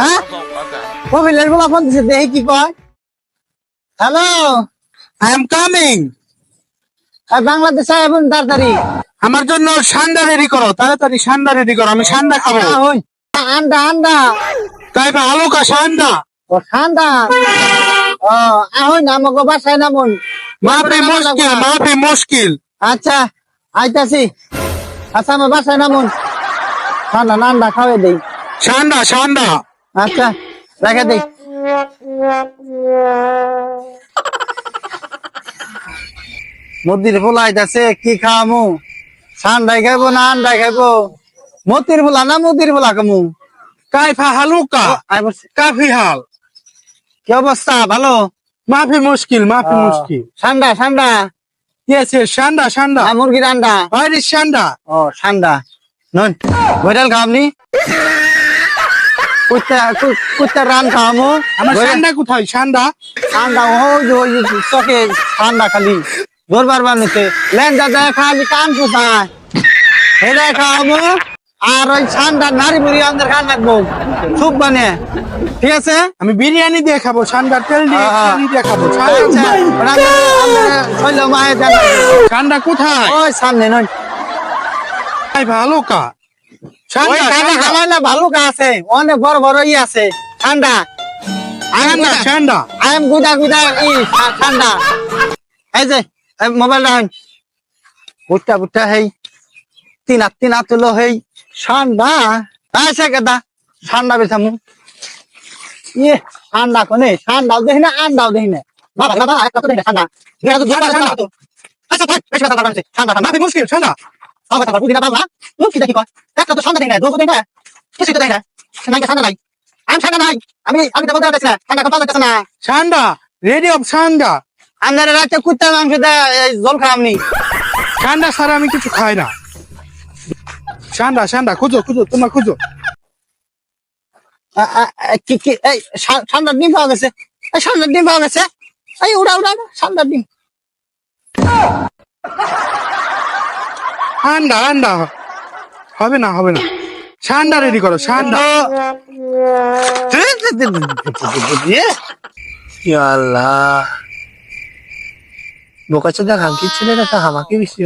হ্যাঁ? কবিলের বলা ফোন দিছে দেখি কি কয়। হ্যালো আই এম কামিং বাংলাদেশে তাড়াতাড়ি। আমার জন্য সান্ডা রেডি করো তাড়াতাড়ি সান্ডা রেডি করো আমি সান্ডা খাব। আন্ডা আন্ডা। তাই বা আলো কা সান্ডা। ও ঠান্ডা ও আহই না আমাকে বাসায় নামুন। মাফি মুশকিল মাফি মুশকিল। আচ্ছা আইতাছি। আচ্ছা আমার বাসায় নামুন। ঠান্ডা নান্ডা খাওয়াই দেই। সান্ডা সান্ডা। আচ্ছা রেখে দেই মতির ফুলা আইতাছে কি খাওয়ামু ঠান্ডাই খাইবো না আন্ডাই খাইবো? মতির ফুলা না মতির ফুলা কামু? কাইফা হালুকা। কাফি হাল। কি অবস্থা? ভালো? মাফি মুশকিল মাফি মুশকিল। ঠান্ডা ঠান্ডা ইয়েস ইয়েস সান্ডা সান্ডা। মুরগির আন্ডা? আরে সান্ডা। ও ঠান্ডা নন বৈরাল খাওয়ামনি? কুত্তা কু- রান খাওয়ামু। আমার সান্ডা কোথায়? সান্ডা? ওই যে চোখে ঠান্ডা খালি। জোর বার বানিয়েছে লেন্দা দেয় খালি কান কোথায়? এটা খাওয়াবো আর ওই ঠান্ডা নারী মুড়ি আমাদের খান রাখব। সুপ বানিয়ে। ঠিক আছে? আমি বিরিয়ানি দিয়ে খাব সান্ডা তেল দিয়ে খাব। আচ্ছা, সান্ডা কোথায়? ওই সামনে নয়। কাইফা হালুকা সান্ডা খাওয়াই না ভালো কা আছে অনেক বড় বড় ই আছে ঠান্ডা। সান্ডা সান্ডা আই এম গুদা গুদা ই ঠান্ডা। এই যে মোবাইল রাখুন বুটটা বুটটা হেই। তিন হাত তিন হাত তুলো হেই। ঠান্ডা। আছে কেদা ঠান্ডা বেছামু ইয়ে ঠান্ডা কোনে? ঠান্ডাও দেখি না আন্ডাও দেখি না। বাবা বাবা একটা তো দেখি না, ঠান্ডা। ঠান্ডা ঠান্ডা। আচ্ছা থাক ঠান্ডা ঠান্ডা। মাফি মুশকিল সান্ডা বুঝি না বাবা কি দেখি কয় একটা তো ঠান্ডা দেখি না তো নাই ঠান্ডা নাই আমি ঠান্ডা নাই আমি আমি তো বলতে না ঠান্ডা কথা না রেডি অফ রাতে কুত্তা মাংস জল ছাড়া আমি কিছু খাই না খুঁজো খুঁজো তোমরা খুঁজো কি কি এই ঠান্ডার ডিম পাওয়া গেছে এই ঠান্ডার ডিম পাওয়া গেছে এই উড়া উড়া উড়া, ঠান্ডার ডিম আন্ডা আন্ডা হবে না হবে না। সান্ডা রেডি করো আল্লাহ। খাঙ্কির ছেলেরা তো আমাকে বেশি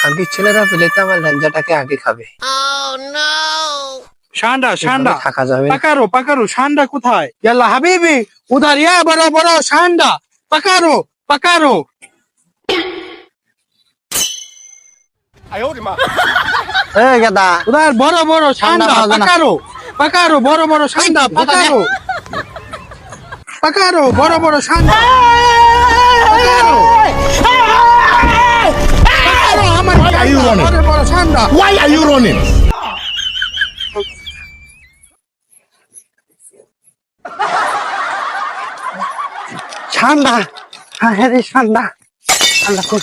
খাঙ্কির ছেলেরা পেলে তো আমার ল্যাঞ্জাটাকে আগে খাবে। সান্ডা সান্ডা। থাকা যাবে। পাকারো পাকারো সান্ডা কোথায়? ইয়াল্লা হাবিবি উধার ইয়া বড় বড় সান্ডা। পাকারো পাকারো। এই গেদা। বড় বড় না। পাকারো পাকারো বড় বড় সান্ডা পাকারো। পাকারো বড় বড় সান্ডা পাকারো। পাকারো আমার are you running? বড় বড় সান্ডা Why are you running? ঠান্ডা হ্যাঁ রে ঠান্ডা ঠান্ডা খুব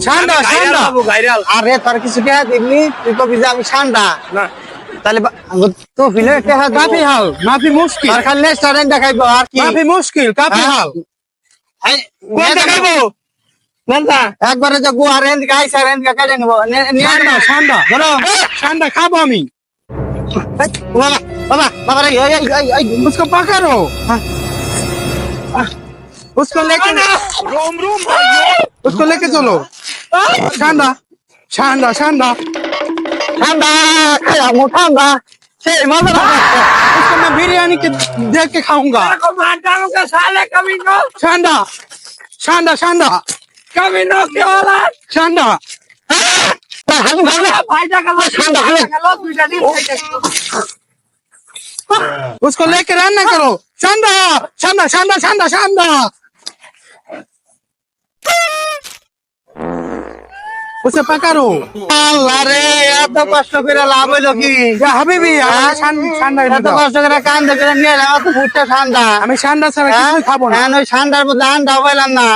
शांडा शांडा গাইরাল আরে তোর কিছু কে দিবনি তুই কবি যে আমি ঠান্ডা না তাহলে বা- তো ফিলে কে হাত काफी हाल माफी मुश्किल আর খালি রেস্টুরেন্ট দেখাইবো আর কি काफी मुश्किल काफी হ্যাঁ? हाल এই, কোন নে দেখাবো দেখাবো। একবারে যে গুয়া রেঞ্জ গাইছে রেঞ্জ কেটে নেবো নে- নিয়ে शांडा আনো। शांडा ধরো शांडा खाबो আমি এই, বাবা বাবা বাবা রে এই এই এই এই उसको पकड़ो उसको लेके রুম রুম उसको लेके चलो उसको मैं बिरयानी के देख के खाऊँगा साले कभी कभी नो उसको लेके रहना करो चंदा चंदा शानदार शानदार शानदार হচ্ছে পাকারো। আল্লাহ এত কষ্ট করে লাভ হইল কি? হাবিবি হ্যাঁ? এত কষ্ট করে কান্দা করে নিয়ে এলাম তো ভুট্টা ঠান্ডা আমি ঠান্ডা ছাড়া হ্যাঁ? কিছু খাব না। হ্যাঁ, ওই ঠান্ডার মধ্যে আন্ডাও পাইলাম না।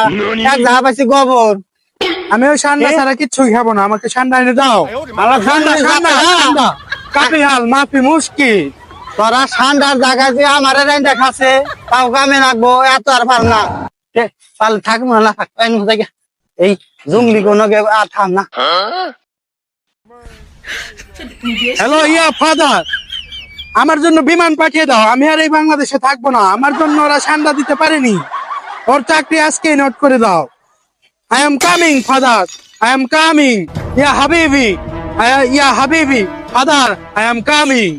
এক যা পাইছি গোবর। আমি ওই ঠান্ডা ছাড়া কিচ্ছু খাব না আমাকে ঠান্ডা এনে দাও। ঠান্ডা ঠান্ডা কাপি হাল মাপি মুশকিল তোরা ঠান্ডার জায়গা যে আমার রেন্দা খাচ্ছে তাও কামে রাখব এত আর পার না। পাল থাকব না এই জঙ্গলি কোনো আর থাম না। হ্যালো ইয়া ফাদার আমার জন্য বিমান পাঠিয়ে দাও। আমি আর এই বাংলাদেশে থাকব না। আমার জন্য ওরা ঠান্ডা দিতে পারেনি। ওর চাকরি আজকে নোট করে দাও। I am coming father I am coming ইয়া হাবিবি ইয়া হাবিবি ফাদার আই এম কামিং